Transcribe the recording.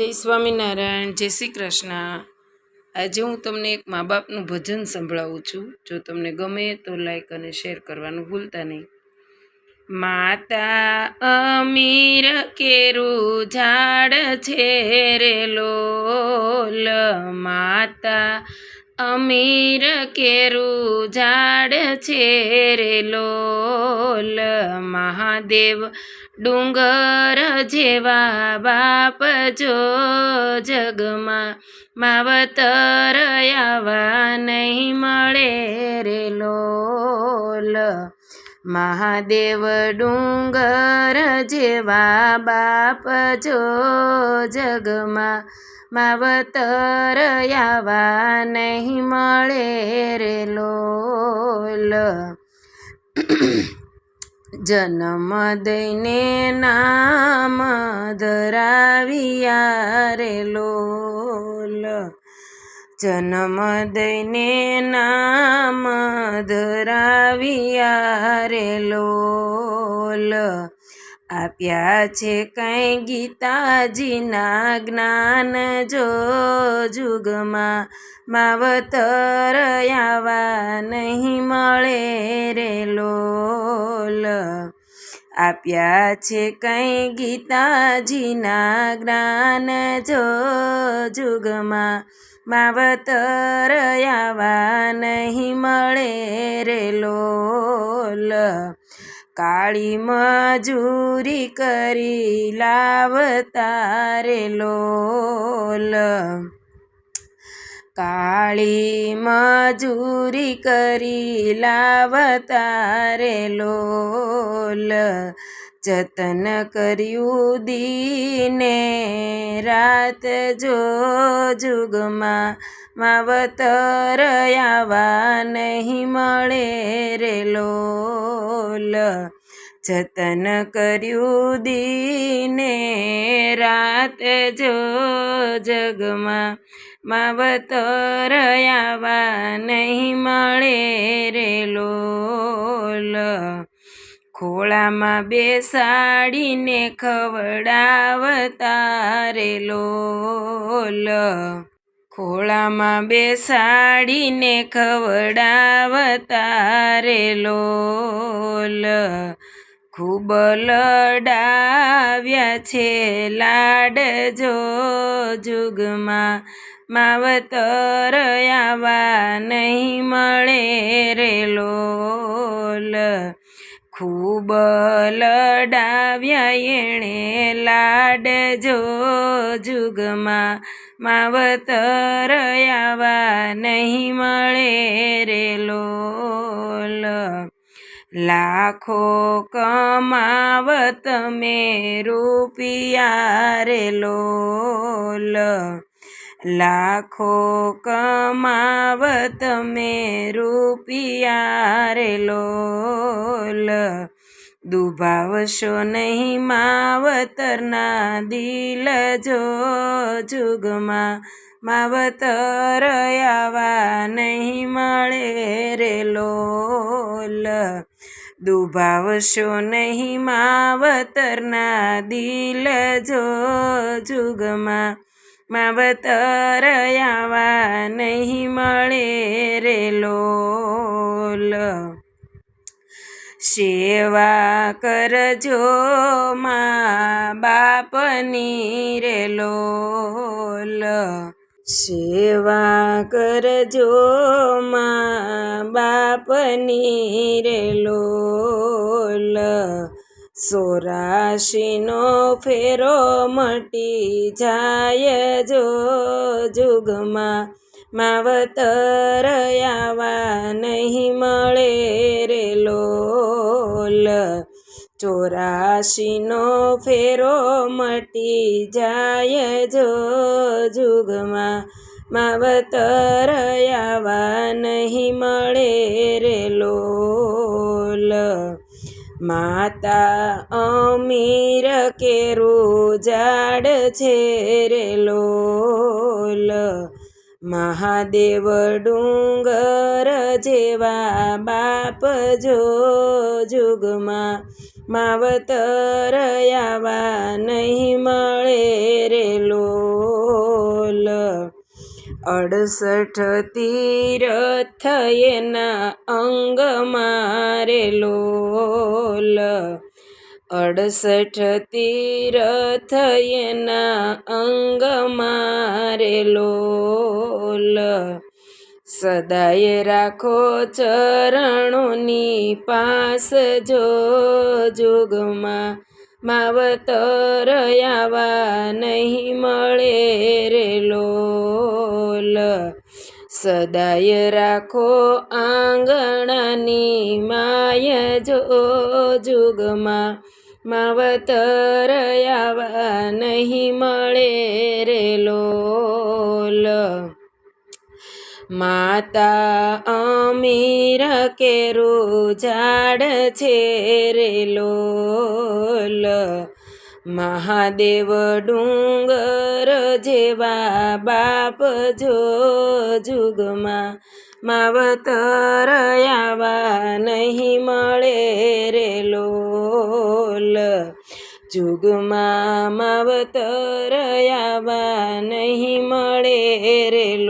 જય સ્વામિનારાયણ, જય શ્રી કૃષ્ણ. આજે હું તમને એક મા બાપનું ભજન સંભળાવું છું. જો તમને ગમે તો લાઈક અને શેર કરવાનું ભૂલતા નહીં. માતા અમીર કેરું ઝાડ છે રે લોલ, માતા અમીર કેરું ઝાડ છે લોલ મહાદેવ ડુંગર જેવા બાપ જો જગમાં માવતર આવા નહીં મળે રે લોલ મહાદેવ ડુંગર જેવા બાપ જો જગમાં માવતર આવા નહીં મળે રે લોલ. જન્મ દઈને નામ ધરાવ્યા રે લોલ. જન્મ દઈને નામ ધરાવ્યા રે લોલ. આપ્યા છે કંઈ ગીતાજીના જ્ઞાન જો જુગમાં માવતર આવા નહીં મળે રે લોલ. આપ્યા છે કંઈ ગીતાજીના જ્ઞાન જો જુગમાં માવતર આવા નહીં મળે રે લોલ. કાળી મજૂરી કરી લાવતા રે લોલ. કાળી મજૂરી કરી લાવતા રે લોલ. જતન કર્યું દીને રાત જો જુગમાં માવતર આવા નહીં મળે રે લોલ. જતન કર્યું દીને રાત જો જગમાં માવતર આવા નહીં મળે રે લોલ. ખોળામાં બેસાડીને ખવડાવતા રે લોલ. ખોળામાં બેસાડીને ખવડાવતા રે લોલ. ખૂબ લડાવ્યા છે લાડ જો જુગમાં માવતર આવા નહીં મળે રે લોલ. ખૂબ લડાવ્યા એણે લાડ જો જુગમાં માવતર આવા નહીં મળે રે લોલ. લાખો કમાવત મે રૂપિયા રે લોલ. લાખો કમાવત મે રૂપિયા રે લોલ. દુભાવશો નહીં માવતરના દિલ જો જુગમાં. માવતર આવા નહીં મળે રે લોલ. દુભાવશો નહીં માવતરના દિલ જો જુગમાં. માવતર આવા નહીં મળે રે લોલ. સેવા કરજો મા બાપની રે લોલ. સેવા કરજો મા બાપની રે લોલ. સોરાશીનો ફેરો મટી જાય જો જુગમાં. માવતર આવા નહીં મળે ચોરાશીનો ફેરો મટી જાય જો જુગમાં. માવતર આવા નહીં મળે રે લોલ. માતા અમીર કેરું ઝાડ છે રે લોલ. મહાદેવ ડુંગર જેવા બાપ જો જુગમાં. માવતર આવા નહીં મળે રે લોલ. અડસઠ તીર થયેના અંગ મારે લોલ. અડસઠ તીર થયેના અંગ મારે લોલ. સદાય રાખો ચરણોની પાસ જો જુગમાં માવતર આવા નહીં મળે રે લોલ. સદાય રાખો આંગણાની માય જો જુગમાં માવતર આવા નહીં મળે રે લોલ. માતા અમીર કેરું ઝાડ છે રે મહાદેવ ડુંગર જેવા બાપ જો જુગમાં માવતર આવા નહીં મળે રે લોલ. જુગમાં માવતરયાવા નહીં મળે રે લ